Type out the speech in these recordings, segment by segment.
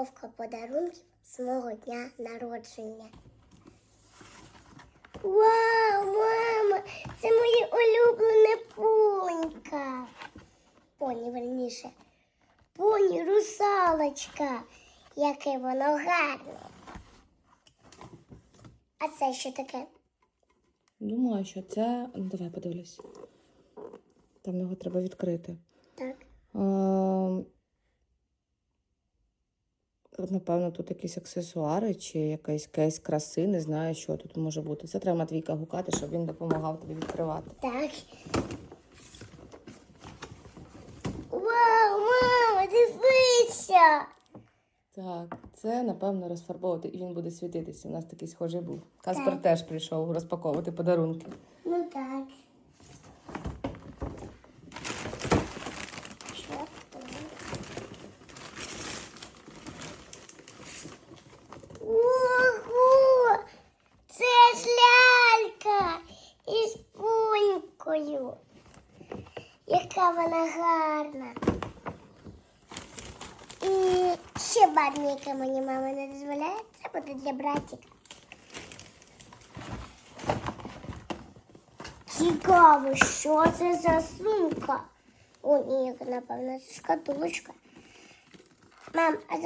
розпаковка подарунків з мого дня народження. Вау, мама! Це моє улюблене понька. Поні, верніше. Поні русалочка. Яке воно гарне. А це що таке? Думаю, що це. Ну, давай подивлюсь. Там його треба відкрити. Так. Ем, от, Напевно, тут якісь аксесуари чи якийсь кейс краси, не знаю, що тут може бути. Це треба Матвійка гукати, щоб він допомагав тобі відкривати. Так. Вау, мама, дивися! Так, це, напевно, розфарбовувати і він буде світитися. У нас такий схожий був. Каспер Так. теж прийшов розпаковувати подарунки. Ну так. Що там? Ого! Це ж лялька із пунькою. Яка вона гарна. І ще барні, яке мені мама не дозволяє, це буде для братика. Цікаво, що це за сумка? О, ні, напевно, це шкатулочка. Мам, а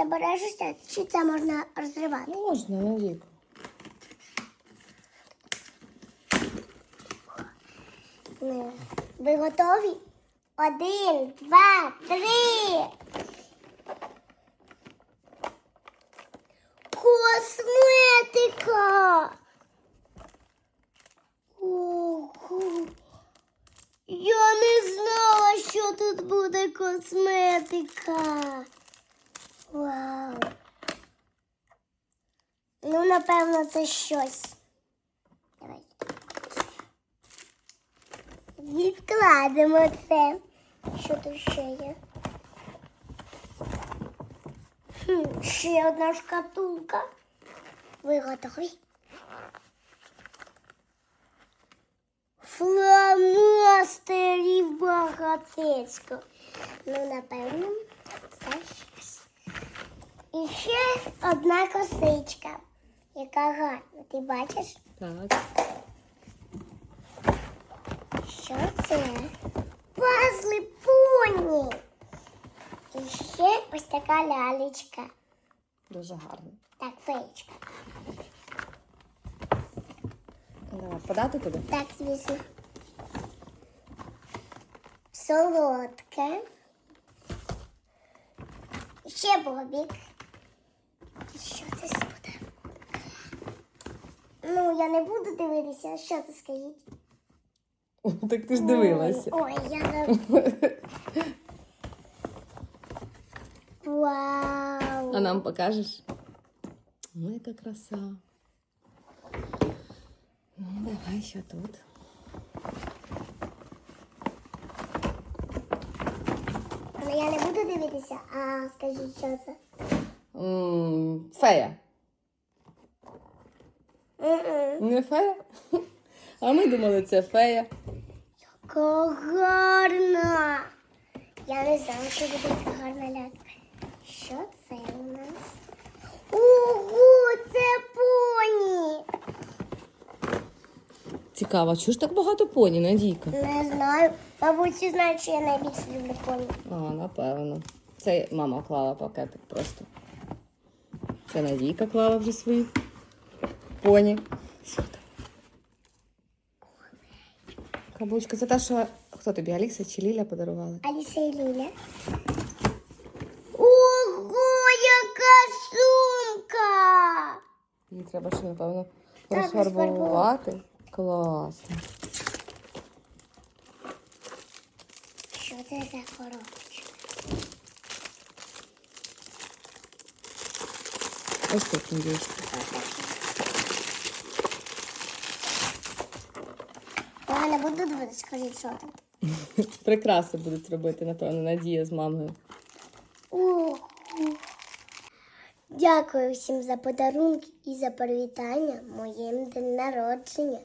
це? Чи це можна розривати? Можна, Надійко. Ну, ви готові? Один, два, три. Косметика. Ого. Я не знала, що тут буде косметика. Вау. Ну, напевно, це щось. Давай. Відкладемо це. Що тут ще є? Хм, ще одна шкатулка. Ви готові? Фломастерів багатецько. Ну, напевно, це щось. І ще одна косичка, яка гарна. Ти бачиш? Так. Що це? Пазли поні. І ще ось така лялечка. Дуже гарно. Так, феєчка. Давай, подати тобі? Так, звісно. Солодке. Ще бобік. Що це буде? Ну, я не буду дивитися, що це скажіть. Так ти ж дивилася. Ой, ой, я. Вау. А нам покажеш? Ну, яка краса. Ну, давай, що тут? Але я не буду дивитися, а скажіть, що це? М, Фея. М-м. Не фея? А ми думали, це фея. Яка гарна. Я не знала, що буде гарна лялька. Що це у нас? Ого, це поні. Цікаво, чого ж так багато поні, Надійка? Не знаю. Мабуть, всі знають, що я найбільше люблю поні. А, напевно. Це мама клала пакетик просто. Це Надійка клала вже свої поні. Що там? Каблучка, це та, що хто тобі, Аліса чи Ліля подарували? Аліса і Ліля. Ого, яка сумка! Її треба ще, напевно, Так, розфарбувати. Класно. Що це за коробочка? Ось тут Надійка. Не буду дивитися, скажіть, що там. Прикраси будуть робити, напевно, Надія з мамою. Дякую всім за подарунки і за привітання моїм день народження.